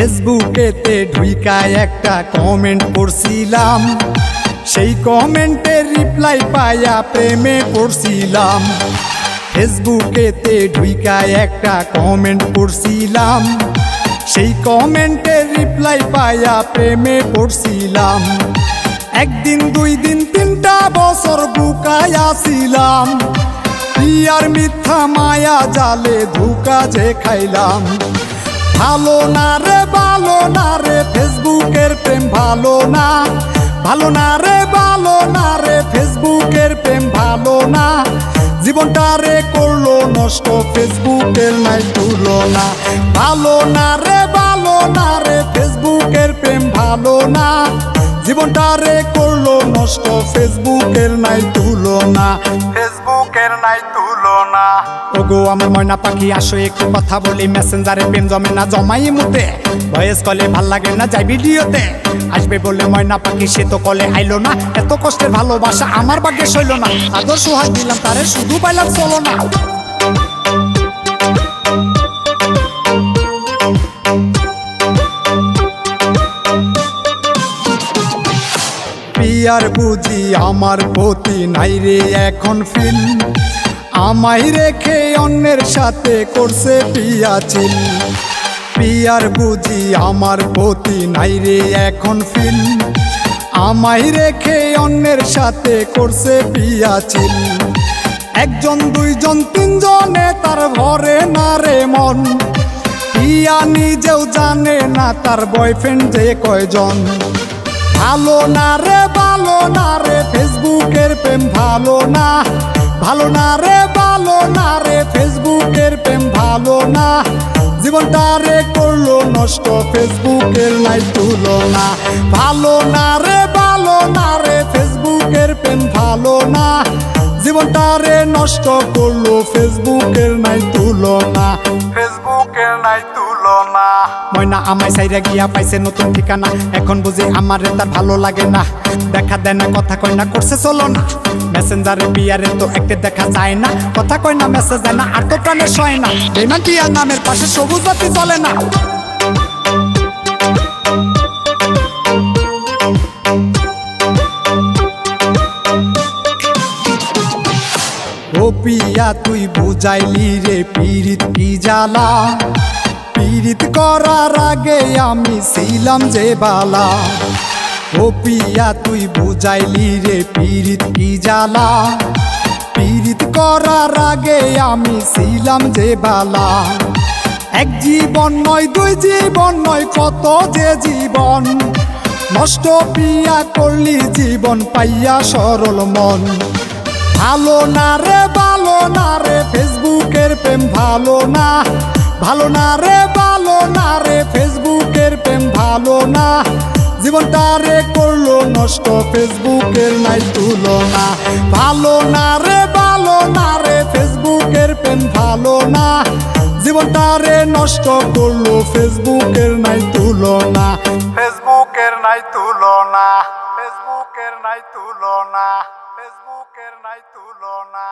ফেসবুকেতে ঢুইকায় একটা কমেন্ট করছিলাম সেই কমেন্টের রিপ্লাই পাইয়া প্রেমে পড়ছিলাম। ফেসবুকেতে ঢুইকায় একটা কমেন্ট করছিলাম সেই কমেন্টের রিপ্লাই পাইয়া প্রেমে পড়ছিলাম। একদিন, দুই দিন, তিনটা বছর বুকায় আসিলাম। পিয়ার মিথ্যা মায়া জালে ধুকা যে খাইলাম। ভালো না রে, ভালো না রে ফেসবুকের প্রেম ভালো না। ভালো না রে, ভালো না রে ফেসবুকের প্রেম ভালো না। জীবনটা রে করল নষ্ট ফেসবুকের নাই তুলনা। ভালো না রে, ভালো না রে ফেসবুকের প্রেম ভালো না। জীবনটা রে করল নষ্ট ফেসবুকের নাই তুলনা। ফেসবুকের নাই তুলনা। ওগো, আমার ময়না পাখি, আসো, একটু কথা বলি। মেসেঞ্জারে প্রেম জমে না, জমাই মুতে। ভয়েস কলে ভালো লাগে না, যাই ভিডিওতে আসবে বলে ময়না পাখি, সে তো কলে আইলো না। এত কষ্টের ভালোবাসা আমার ভাগ্যে সইল না। আদর্শ হাত দিলাম, তারে শুধু পাইলাম চলো না। পিয়ার বুঝি আমার প্রতি নাই রে এখন ফিল। আমায় রেখে অন্যের সাথে করছে পিয়া চিল। পিয়ার বুঝি আমার প্রতি নাই রে এখন ফিল। আমায় রেখে অন্যের সাথে করছে পিয়া চিল। একজন, দুইজন, তিনজনে তার ভরে না রে মন। পিয়া নিজেও জানে না তার বয়ফ্রেন্ড যে কয়জন। ভালো না রে, ভালো না রে ফেসবুকের প্রেম ভালো না। ভালো না রে, ভালো না রে ফেসবুকের প্রেম ভালো না। জীবনটা রে করল নষ্ট ফেসবুকের নাই তুলনা ভালো না রে, ভালো না রে ফেসবুকের প্রেম ভালো না। জীবনটা রে নষ্ট করল ফেসবুকের নাই তুলনা ফেসবুকের নাই ময়না আমায় সাইরা গিয়া পাইছে নতুন ঠিকানা। এখন বুঝি আমার তার ভালো লাগে না। দেখা দেয় না, কথা কয় না, করছে চলো না। মেসেঞ্জারে বিয়ারে তো একটা দেখা যায় না। কথা কয় না মেসেজ দেয় না, আর তো প্রাণে সয় না। বেমান পিয়ার নামের পাশে সবুজ বাতি চলে না। ও পিয়া, তুই বুঝাইলি রে পীড়িত কি জ্বালা? পীড়িত করার আগে আমি ছিলাম যে বালা। ও পিয়া, তুই বুঝাইলি রে পীড়িত কি জ্বালা? পীড়িত করার আগে আমি ছিলাম যে বালা। এক জীবন নয়, দুই জীবন নয়, কত যে জীবন। নষ্ট পিয়া করলি, জীবন পাইয়া সরল মন। ভালো না রে, ভালো না রে, ফেসবুকের প্রেম ভালো না। ভালো না রে ভালো না রে? ফেসবুকের প্রেম ভালো না। জীবনটা রে করল নষ্ট। ফেসবুকের নাই তুলনা। ভালো না রে, ভালো না রে? ফেসবুকের প্রেম ভালো না। জীবনটা রে নষ্ট করল। ফেসবুকের নাই তুলনা। ফেসবুকের নাই তুলনা। ফেসবুকের নাই তুলনা। ফেসবুকের নাই তুলনা।